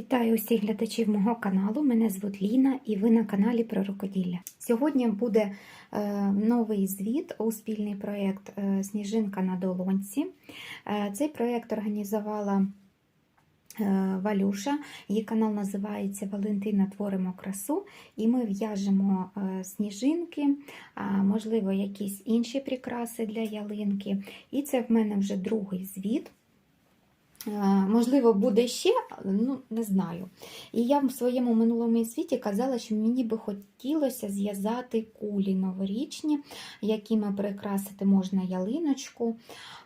Вітаю усіх глядачів мого каналу. Мене звуть Ліна і ви на каналі про рукоділля. Сьогодні буде е, новий звіт у спільний проєкт е, Сніжинка на долонці. Е, цей проєкт організувала Валюша. Її канал називається Валентина Творимо красу. І ми в'яжемо сніжинки, можливо, якісь інші прикраси для ялинки. І це в мене вже другий звіт. Е, Можливо, буде ще, ну не знаю. І я в своєму минулому світі казала, що мені би хотілося зв'язати кулі новорічні, якими прикрасити можна ялиночку.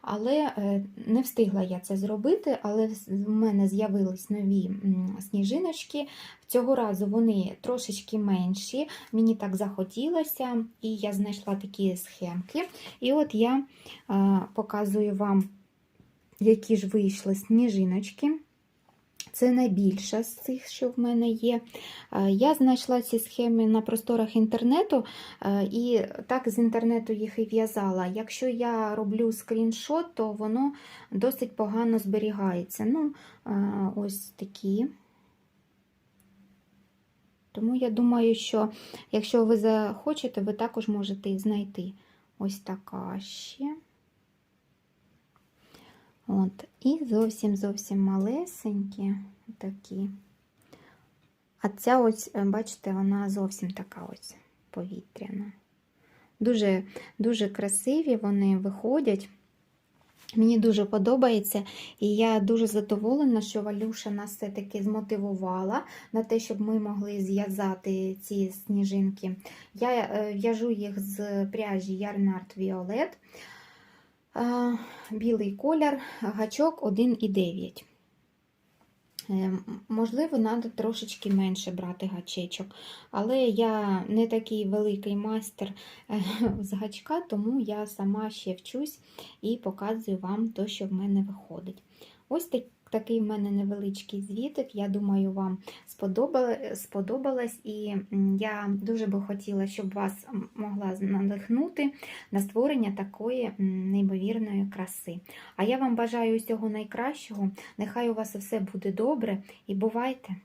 Але е, не встигла я це зробити, але в мене з'явились нові сніжиночки. Цього разу вони трошечки менші, мені так захотілося, і я знайшла такі схемки. І от я е, показую вам які ж вийшли сніжиночки. Це найбільша з цих, що в мене є. Е, Я знайшла ці схеми на просторах інтернету е, і так з інтернету їх і в'язала. Якщо я роблю скріншот, то воно досить погано зберігається. Ну, е, ось такі. Тому я думаю, що якщо ви захочете, ви також можете знайти. Ось така ще. От, і зовсім зовсім малесенькі такі. А ця ось, е, бачите, вона зовсім така ось повітряна. Дуже, дуже красиві вони виходять. Мені дуже подобається, і я дуже задоволена, що Валюша нас все-таки змотивувала на те, щоб ми могли зв'язати ці сніжинки. Я е, в'яжу їх з пряжі Ярнард Violet. Білий колір, гачок 1,9. Е, Можливо, треба трошечки менше брати гачечок, але я не такий великий майстер е, з гачка, тому я сама ще вчусь і показую вам те, що в мене виходить. Ось так- такий в мене невеличкий звітик. Я думаю, вам сподобалось, і я дуже би хотіла, щоб вас могла надихнути на створення такої неймовірної краси. А я вам бажаю усього найкращого. Нехай у вас все буде добре і бувайте!